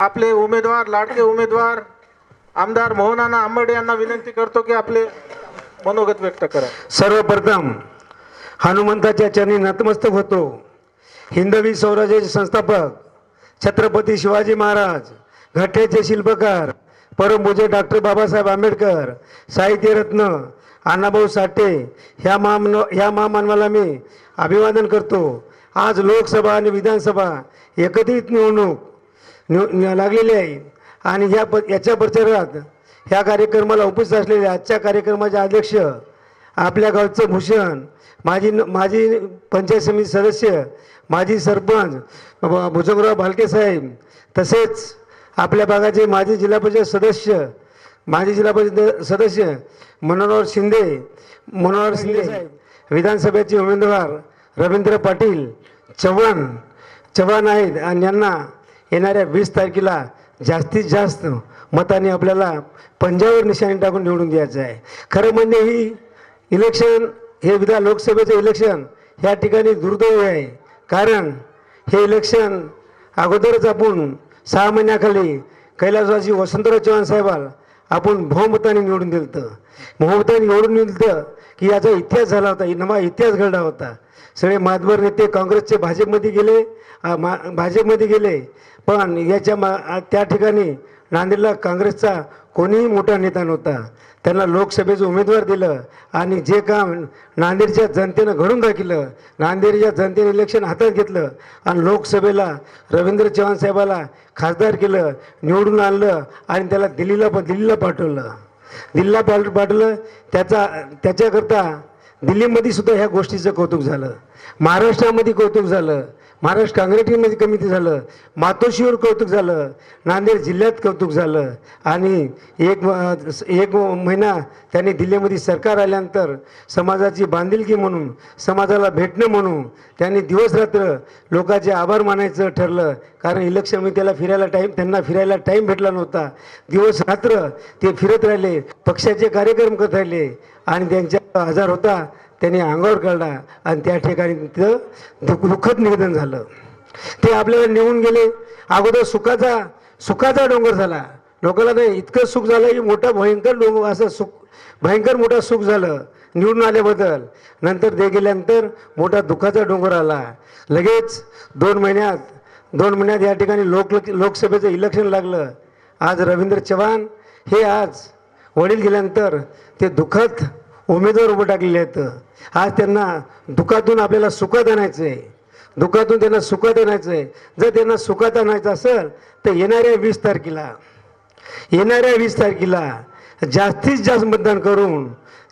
आपले उमेदवार लाडके उमेदवार आमदार मोहनाना आंबडे यांना विनंती करतो की आपले मनोगत व्यक्त करा. सर्वप्रथम हनुमंताच्या चरणी नतमस्तक होतो. हिंदवी स्वराज्याचे संस्थापक छत्रपती शिवाजी महाराज घट्ट्याचे शिल्पकार परमपूज्य डॉक्टर बाबासाहेब आंबेडकर साहित्यरत्न अण्णाभाऊ साठे ह्या महामन ह्या महामानवाला मी अभिवादन करतो. आज लोकसभा आणि विधानसभा एकत्रित निवडणूक निव लागलेले लागलेली आहे. आणि ह्या प याच्या प्रचारात ह्या कार्यक्रमाला उपस्थित असलेले आजच्या कार्यक्रमाचे अध्यक्ष आपल्या गावचं भूषण माजी माजी पंचायत समिती सदस्य माजी सरपंच भुजंगराव भालके साहेब तसेच आपल्या भागाचे माजी जिल्हा परिषद सदस्य माजी जिल्हा परिषद सदस्य मनोहर शिंदे मनोहर शिंदे साहेब विधानसभेचे उमेदवार रवींद्र पाटील चव्हाण चव्हाण आहेत आणि यांना येणाऱ्या वीस तारखेला जास्तीत जास्त मताने आपल्याला पंजावर निशाणी टाकून निवडून द्यायचं आहे. खरं म्हणजे ही इलेक्शन हे विधान लोकसभेचं इलेक्शन ह्या ठिकाणी दुर्दैव आहे. कारण हे इलेक्शन अगोदरच आपण सहा महिन्याखाली कैलासवासी वसंतराव चव्हाण साहेबाला आपण बहुमताने निवडून दिलं होतं. बहुमताने निवडून दिलं होतं की याचा इतिहास झाला होता नवा इतिहास घडला होता. सगळे मातबर नेते काँग्रेसचे भाजपमध्ये गेले मा भाजपमध्ये गेले. पण याच्या मा त्या ठिकाणी नांदेडला काँग्रेसचा कोणीही मोठा नेता नव्हता. त्यांना लोकसभेचं उमेदवार दिलं आणि जे काम नांदेडच्या जनतेनं घडून दाखिलं नांदेडच्या जनतेने इलेक्शन हातात घेतलं आणि लोकसभेला रवींद्र चव्हाण साहेबाला खासदार केलं निवडून आणलं आणि त्याला दिल्लीला पण दिल्लीला पाठवलं. दिल्लीला पाठ पाठवलं त्याचा त्याच्याकरता दिल्लीमध्ये सुद्धा ह्या गोष्टीचं कौतुक झालं. महाराष्ट्रामध्ये कौतुक झालं. महाराष्ट्र काँग्रेसमध्ये कमिटी झालं मातोश्रीवर कौतुक झालं नांदेड जिल्ह्यात कौतुक झालं आणि एक एक महिना त्यांनी दिल्लीमध्ये सरकार आल्यानंतर समाजाची बांधिलकी म्हणून समाजाला भेटणं म्हणून त्यांनी दिवसरात्र लोकांचे आभार मानायचं ठरलं. कारण इलेक्शनमध्ये त्याला फिरायला टाईम त्यांना फिरायला टाईम भेटला नव्हता. दिवस रात्र ते फिरत राहिले पक्षाचे कार्यक्रम करत राहिले आणि त्यांच्या आजार होता. त्यांनी अंगावर काढला आणि त्या ठिकाणी तिथं दुःख दुःखद निवेदन झालं. ते आपल्याला निघून गेले. अगोदर सुखाचा सुखाचा डोंगर झाला. लोकांना नाही इतकं सुख झालं की मोठा भयंकर डोंगर असं सुख भयंकर मोठा सुख झालं. निवडून आल्याबद्दल. नंतर ते गेल्यानंतर मोठा दुःखाचा डोंगर आला. लगेच दोन महिन्यात दोन महिन्यात या ठिकाणी लोक लोकसभेचं इलेक्शन लागलं. आज रवींद्र चव्हाण हे आज वडील गेल्यानंतर ते दुःखद उमेदवार उभं टाकलेले आहेत. आज त्यांना दुःखातून आपल्याला सुखात आणायचं आहे दुःखातून त्यांना सुखात आणायचं आहे जर त्यांना सुखात आणायचं असेल तर येणाऱ्या वीस तारखेला येणाऱ्या वीस तारखेला जास्तीत जास्त मतदान करून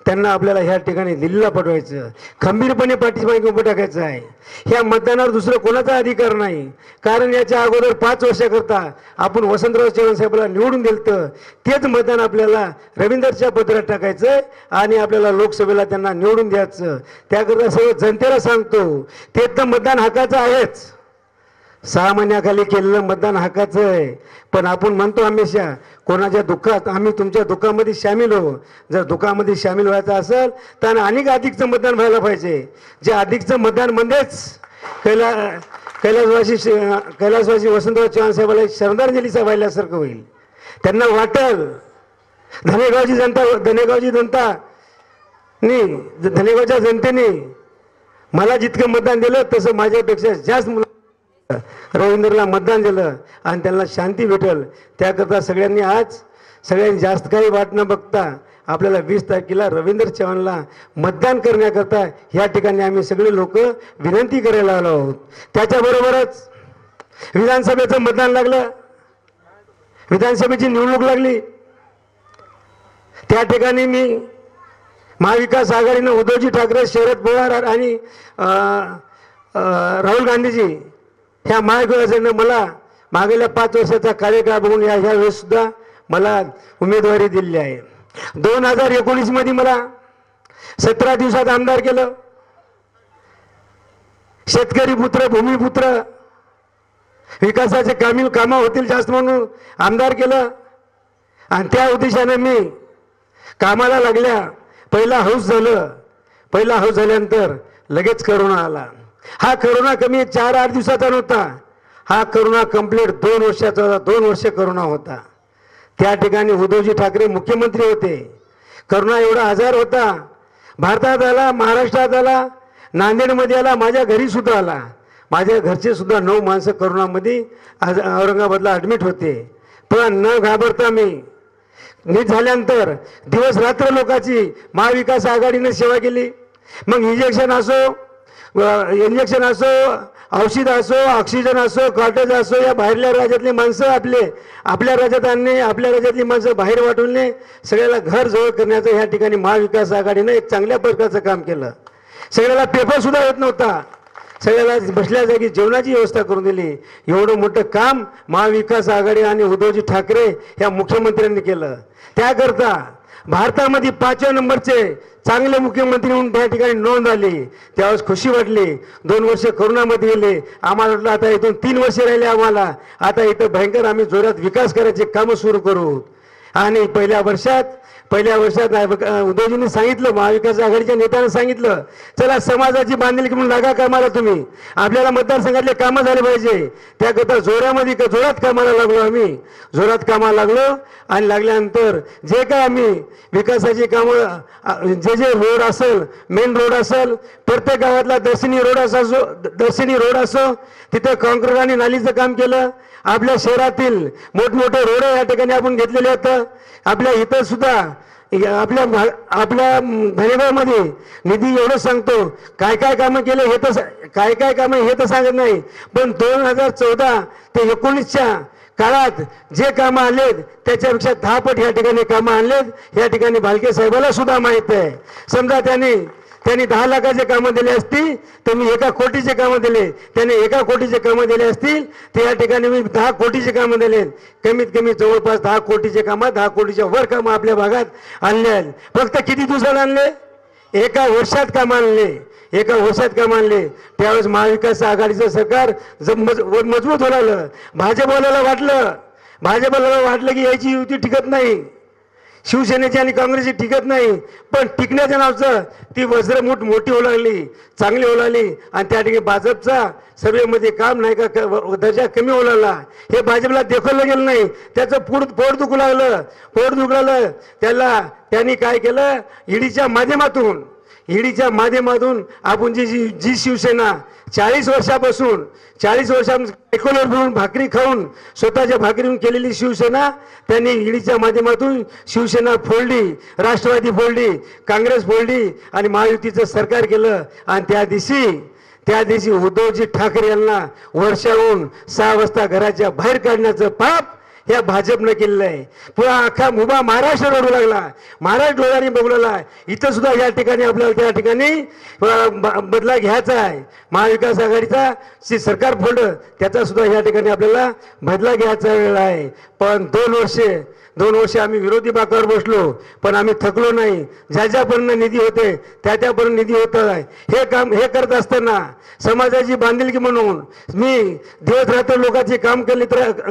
त्यांना आपल्याला ह्या ठिकाणी दिल्लीला पाठवायचं. खंबीरपणे पाठीमागे उभं टाकायचं आहे. ह्या मतदानावर दुसरं कोणाचा अधिकार नाही. कारण याच्या अगोदर पाच वर्षाकरता आपण वसंतराव चव्हाण साहेबाला निवडून दिलं तर तेच मतदान आपल्याला रवींद्रच्या पत्रात टाकायचं आणि आपल्याला लोकसभेला त्यांना निवडून द्यायचं. त्याकरता सर्व जनतेला सांगतो ते तर मतदान हक्काचं आहेच. सहा महिन्याखाली केलेलं मतदान हक्काचं आहे. पण आपण म्हणतो हमेशा कोणाच्या दुःखात आम्ही तुमच्या दुःखामध्ये सामील हो. जर दुःखामध्ये सामील व्हायचं असेल तर अनेक अधिकचं मतदान व्हायला पाहिजे. जे अधिकचं मतदान म्हणजेच कैला कैलासवासी कैलासवासी वसंतराव चव्हाण साहेबाला एक श्रद्धांजलीचा व्हायल्यासारखं होईल. त्यांना वाटल धनेगावची जनता धनेगावची जनता नी धनेगावच्या जनतेने मला जितकं मतदान दिलं तसं माझ्यापेक्षा जास्त रवींद्रला मतदान दिलं आणि त्यांना शांती भेटल. त्याकरता सगळ्यांनी आज सगळ्यांनी जास्त काही वाट न बघता आपल्याला वीस तारखेला रवींद्र चव्हाणला मतदान करण्याकरता ह्या ठिकाणी आम्ही सगळे लोक विनंती करायला आलो आहोत. त्याच्याबरोबरच विधानसभेचं मतदान लागलं. विधानसभेची निवडणूक लागली. त्या ठिकाणी मी महाविकास आघाडीनं उद्धवजी ठाकरे शरद पवार आणि राहुल गांधीजी ह्या महाविकासानं मला मागेल्या पाच वर्षाचा कार्यकाळ बघून या ह्या वेळेस सुद्धा मला उमेदवारी दिलेली आहे. दोन हजार एकोणीसमध्ये मला सतरा दिवसात आमदार केलं. शेतकरी पुत्र भूमिपुत्र विकासाचे कामी कामं होतील जास्त म्हणून आमदार केलं. आणि त्या उद्देशाने मी कामाला लागल्या. पहिला हौस झालं. पहिला हौस झाल्यानंतर लगेच करोना आला. हा करोना कमी चार आठ दिवसाचा नव्हता. हा करोना कंप्लीट दोन वर्षाचा होता दोन वर्ष करोना होता. त्या ठिकाणी उद्धवजी ठाकरे मुख्यमंत्री होते. करोना एवढा आजार होता. भारतात आला महाराष्ट्रात आला नांदेडमध्ये आला माझ्या घरी सुद्धा आला. माझ्या घरचे सुद्धा नऊ माणसं करोनामध्ये आज औरंगाबादला ॲडमिट होते. पण न घाबरता मी नीट झाल्यानंतर दिवस रात्र लोकांची महाविकास आघाडीने सेवा केली. मग इंजेक्शन असो इंजेक्शन असो औषध असो ऑक्सिजन असो कॉटेज असो या बाहेरल्या राज्यातली माणसं आपले आपल्या राज्यात आणणे आपल्या राज्यातली माणसं बाहेर वाटवणे सगळ्याला घर जवळ करण्याचं ह्या ठिकाणी महाविकास आघाडीनं एक चांगल्या प्रकारचं काम केलं. सगळ्याला पेपरसुद्धा येत नव्हता. सगळ्याला बसल्या जागी जेवणाची व्यवस्था करून दिली. एवढं मोठं काम महाविकास आघाडी आणि उद्धवजी ठाकरे या मुख्यमंत्र्यांनी केलं. त्याकरता भारतामध्ये पाचव्या नंबरचे चांगले मुख्यमंत्री म्हणून त्या ठिकाणी नोंद आली त्यावेळेस खुशी वाटली. दोन वर्ष कोरोनामध्ये गेले. आम्हाला वाटलं आता इथून तीन वर्ष राहिले आम्हाला. आता इथं भयंकर आम्ही जोरात विकास करायचे कामं सुरू करू. आणि पहिल्या वर्षात पहिल्या वर्षात अं, उद्धवजींनी सांगितलं महाविकास आघाडीच्या नेत्यानं सांगितलं चला समाजाची बांधिलकी म्हणून लागा कामाला तुम्ही. आपल्याला मतदारसंघातले कामं झाले पाहिजे. त्याकरता जोरामध्ये का जोरात कामाला लागलो आम्ही. जोरात कामाला लागलो आणि लागल्यानंतर जे काय आम्ही विकासाची कामं जे जे रोड असेल मेन रोड असेल प्रत्येक गावातला दर्शनी रोड असो दर्शनी रोड असो तिथं कॉन्क्रीट आणि नालीचं काम केलं आपल्या शहरातील मोठमोठे रोड या ठिकाणी आपण घेतलेले आहेत. आपल्या इथं सुद्धा आपल्या आपल्या धनेगावमध्ये निधी एवढं सांगतो. काय काय कामं केले हे तर काय काय कामं हे तर सांगत नाही. पण दोन हजार चौदा ते एकोणीसच्या काळात जे कामं आलेत त्याच्यापेक्षा दहा पट या ठिकाणी कामं आणलेत. या ठिकाणी भालके साहेबाला सुद्धा माहीत आहे. समजा त्यांनी त्यांनी दहा लाखाचे कामं दिले असतील तर मी एका कोटीचे कामं दिले. त्याने एका कोटीचे कामं दिले असतील तर या ठिकाणी मी दहा कोटीचे कामं दिले. कमीत कमी जवळपास दहा कोटीचे कामं दहा कोटीच्या वर कामं आपल्या भागात आणले आहेत. फक्त किती दिवसात आणले? एका वर्षात काम आणले. एका वर्षात काम आणले. त्यावेळेस महाविकास आघाडीचं सरकार मजबूत होणार भाजपवाल्याला वाटलं. भाजपवाल्याला वाटलं की याची युती टिकत नाही. शिवसेनेची आणि काँग्रेसची टिकत नाही पण टिकण्याच्या नावचं ती वज्रमूठ मोठी होऊ लागली चांगली होऊ लागली आणि त्या ठिकाणी भाजपचा सर्वेमध्ये काम नाही का दर्जा कमी होऊ लागला. हे भाजपला देखवलं गेलं नाही त्याचं पोट पोट दुखू लागलं. पोट दुखू लागलं त्याला त्यांनी काय केलं? ईडीच्या माध्यमातून ईडीच्या माध्यमातून आपण जी जी जी शिवसेना चाळीस वर्षापासून चाळीस वर्षापासून भाकरी खाऊन स्वतःच्या भाकरीहून केलेली शिवसेना त्यांनी ईडीच्या माध्यमातून शिवसेना फोडली राष्ट्रवादी फोडली काँग्रेस फोडली आणि महायुतीचं सरकार केलं. आणि त्या दिवशी त्या दिवशी उद्धवजी ठाकरे यांना वर्षाहून सहा वाजता घराच्या बाहेर काढण्याचं पाप या भाजपनं केलेलं आहे. पुरा अख्खा मुभा महाराष्ट्र रडू लागला. महाराष्ट्र डोळ्याने बघलेला इथं सुद्धा या ठिकाणी आपल्याला त्या ठिकाणी बदला घ्यायचा आहे. महाविकास आघाडीचा सरकार फोडलं त्याचा सुद्धा या ठिकाणी आपल्याला बदला घ्यायचा वेळ आहे. पण दोन वर्षे दोन वर्ष आम्ही विरोधी बाकावर बसलो पण आम्ही थकलो नाही. ज्या ज्यापर्यंत निधी होते त्या त्यापर्यंत निधी होत आहे. हे काम हे करत असताना समाजाची बांधिलकी म्हणून मी दिवस रात्र लोकांचे काम केले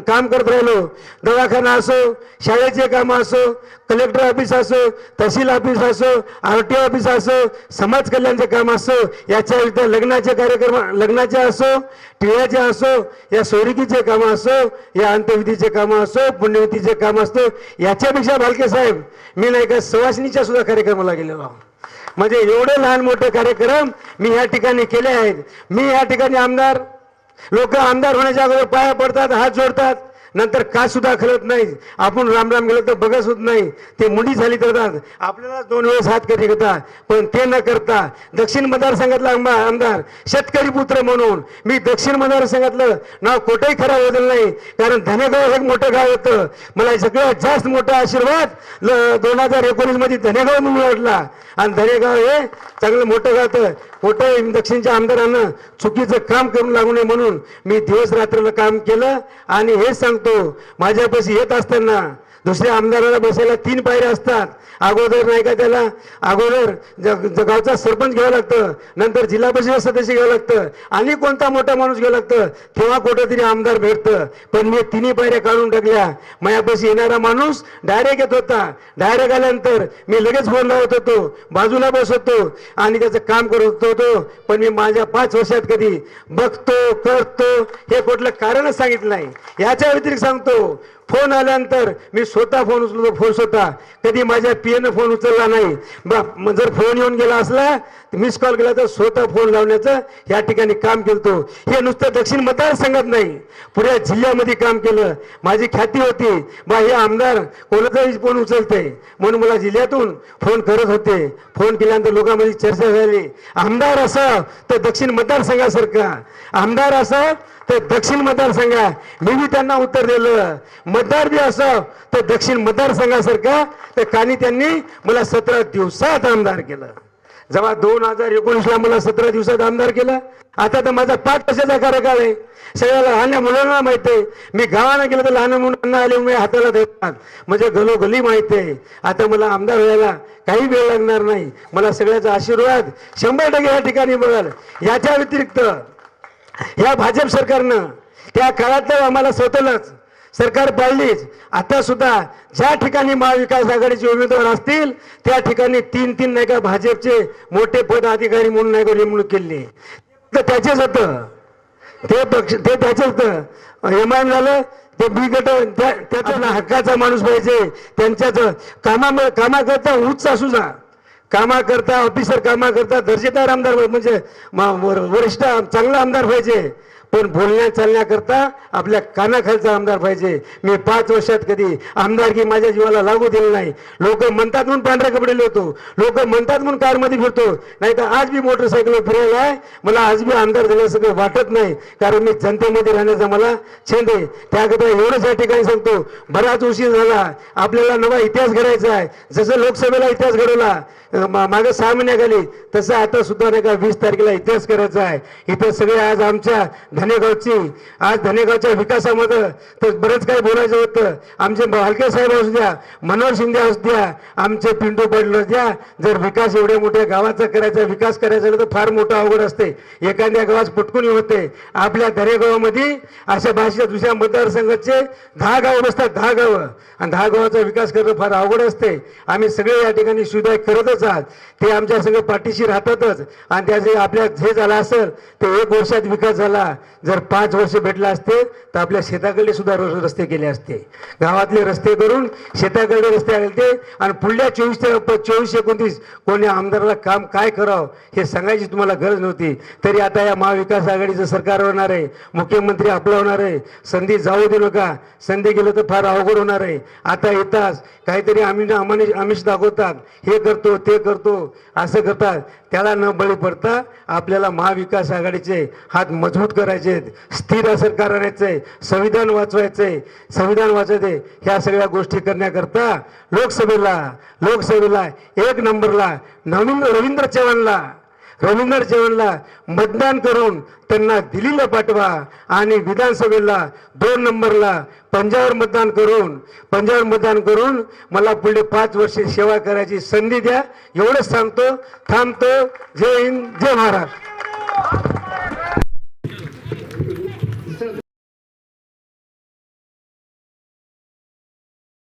काम करत राहिलो. दवाखाना असो शाळेचे काम असो कलेक्टर ऑफिस असो तहसील ऑफिस असो आर टी ऑफिस असो समाज कल्याणचे काम असो याच्या विरुद्ध लग्नाचे कार्यक्रम लग्नाचे असो टिळ्याचे असो या सोरिकीचे कामं असो या अंत्यविधीचे कामं असो पुण्यविधीचे काम असतो याच्यापेक्षा भालके साहेब मी नाही का सवासणीच्या सुद्धा कार्यक्रमाला गेलेलो आहोत म्हणजे एवढे लहान मोठे कार्यक्रम मी या ठिकाणी केले आहेत. मी या ठिकाणी आमदार लोक आमदार होण्याच्या अगोदर पाया पडतात हात जोडतात. नंतर का सुद्धा खलत नाही. आपण राम राम गेलं तर बघत होत नाही. ते मुंडी झाली करतात आपल्याला दोन वेळेस हात कधी करतात पण ते न करता दक्षिण मतदारसंघातला आंबा आमदार शेतकरी पुत्र म्हणून मी दक्षिण मतदारसंघातलं नाव कुठेही खराब बदल नाही. कारण धनेगाव हे एक मोठं गाव होतं. मला सगळ्यात जास्त मोठा आशीर्वाद दोन हजार एकोणीसमध्ये धनेगाव म्हणून वाटला आणि धनेगाव हे चांगलं मोठं गाव होतं. मोठं दक्षिणच्या आमदारांना चुकीचं काम करून लागू नये म्हणून मी दिवस रात्र काम केलं. आणि हेच सांगतो. माझ्यापाशी येत असताना दुसऱ्या आमदाराला बसायला तीन पायऱ्या असतात. अगोदर नाही का त्याला? अगोदर ज- गावचा सरपंच घ्यावं लागतं. नंतर जिल्हा परिषद सदस्य घ्यावं लागतं. आणि कोणता मोठा माणूस घ्यावं लागतं? तेव्हा कुठं तरी आमदार भेटतं. पण मी तिन्ही पायऱ्या काढून टाकल्या. मायापाशी येणारा माणूस डायरेक्ट येत होता. डायरेक्ट आल्यानंतर मी लगेच फोन लावत होतो. बाजूला बसवतो आणि त्याचं काम करत होतो. पण मी माझ्या पाच वर्षात कधी बघतो करतो हे कुठलं कारणच सांगितलं नाही. याच्या व्यतिरिक्त सांगतो फोन आल्यानंतर मी स्वतः फोन उचलतो फोन स्वतः. कधी माझ्या पियनं फोन उचलला नाही. बा मग जर फोन येऊन गेला असला मिस कॉल केला तर स्वतः फोन लावण्याचं या ठिकाणी काम केलतो. हे नुसतं दक्षिण मतदारसंघात नाही पुऱ्या जिल्ह्यामध्ये काम केलं. माझी ख्याती होती. बा हे आमदार कोणाचाही फोन उचलते. म्हणून मला जिल्ह्यातून फोन करत होते. फोन केल्यानंतर लोकांमध्ये चर्चा झाली. आमदार असा तर दक्षिण मतदारसंघासारखा. आमदार असा तर दक्षिण मतदारसंघा. मी बी त्यांना उत्तर दिलं. मतदार बी असं तर दक्षिण मतदारसंघासारखा. तर कानी त्यांनी मला सतरा दिवसात आमदार केलं. जेव्हा दोन हजार एकोणीसला मला सतरा दिवसात आमदार केला आता तर माझा पाच वर्षाचा कार्यकाळ आहे? सगळ्या लहान मुलांना माहिती आहे. मी गावाला गेलो तर लहान मुलांना आले मी हाताला देतात म्हणजे घलोघली माहिती आहे. आता मला आमदार व्हायला काही वेळ लागणार नाही. मला सगळ्याचा आशीर्वाद शंभर टक्के या ठिकाणी मिळाल. याच्या व्यतिरिक्त या भाजप सरकारनं त्या काळात तर आम्हाला स्वतःलाच सरकार पाळलीच. आता सुद्धा ज्या ठिकाणी महाविकास आघाडीचे उमेदवार असतील त्या ठिकाणी तीन तीन नाही का भाजपचे मोठे पद अधिकारी म्हणून नाही का नेमणूक केली. तर त्याचेच होतं. ते पक्ष ते त्याचेच होतं. एम आय झालं ते बी गट त्या- त्याचा ना हक्काचा माणूस पाहिजे. त्यांच्याच कामा कामाकरता उच्च असू जा कामाकरता ऑफिसर कामाकरता दर्जेदार आमदार म्हणजे वरिष्ठ चांगला आमदार पाहिजे पण बोलण्या चालण्याकरता आपल्या कानाखालचा आमदार पाहिजे मी पाच वर्षात कधी आमदारकी माझ्या जीवाला लागू दिली नाही. लोक म्हणतात म्हणून पांढरे कपडे लिहितो लोक म्हणतात म्हणून कारमध्ये फिरतो. नाही तर आज बी मोटरसायकल फिरायला आहे. मला आज बी आमदार झाल्यासारखं वाटत नाही. कारण मी जनतेमध्ये राहण्याचा मला छंद आहे. त्याकरता एवढंच या ठिकाणी सांगतो. बराच उशीर झाला. आपल्याला नवा इतिहास घडायचा आहे. जसं लोकसभेला इतिहास घडवला मागं सहा महिन्याखाली तसं आता सुद्धा नाही का वीस तारखेला इतिहास करायचा आहे. इथं सगळे आज आमच्या धनेगावची आज धनेगावच्या विकासामध्ये तर बरंच काही बोलायचं होतं. आमचे भालके साहेब असू द्या मनोहर शिंदे असू द्या आमचे पिंटू पाटील असू द्या जर विकास एवढ्या मोठ्या गावाचा करायचा विकास करायचा तर फार मोठा अवघड असते. एखाद्या गावात पटकून होते. आपल्या धनेगावामध्ये अशा भाषेच्या दुसऱ्या मतदारसंघाचे दहा गावं बसतात दहा गावं. आणि दहा गावाचा विकास करणं फार अवघड असते. आम्ही सगळे या ठिकाणी सुविधा करतच आहात ते आमच्या सगळे पाठीशी राहतातच. आणि त्याचे आपल्या जे झालं असेल ते एक वर्षात विकास झाला. जर पाच वर्ष भेटला असते तर आपल्या शेताकडे सुद्धा रस्ते केले असते. गावातले रस्ते करून शेताकडे रस्ते आले ते आणि पुढल्या चोवीस ते चोवीस एकोणतीस कोणी आमदाराला काम काय करावं हे सांगायची तुम्हाला गरज नव्हती. तरी आता या महाविकास आघाडीचं सरकार होणार आहे. मुख्यमंत्री आपला होणार आहे. संधी जाऊ दे नका. संधी गेलं तर फार अवघड होणार आहे. आता येताच काहीतरी आम्ही आम्हाला आमिष दाखवतात. हे करतो ते करतो असं करतात. त्याला न बळी पडता आपल्याला महाविकास आघाडीचे हात मजबूत करायचे आहेत. स्थिर सरकार आणायचंय संविधान वाचवायचंय संविधान वाचवायचे ह्या सगळ्या गोष्टी करण्याकरता लोकसभेला लोकसभेला एक नंबरला नवीन रवींद्र चव्हाणला रवींद्र चव्हाणला मतदान करून त्यांना दिल्लीला पाठवा आणि विधानसभेला दोन नंबरला पंजावर मतदान करून पंजावर मतदान करून मला पुढे पाच वर्षे सेवा करायची संधी द्या. एवढंच सांगतो. थांबतो. जय हिंद जय महाराष्ट्र.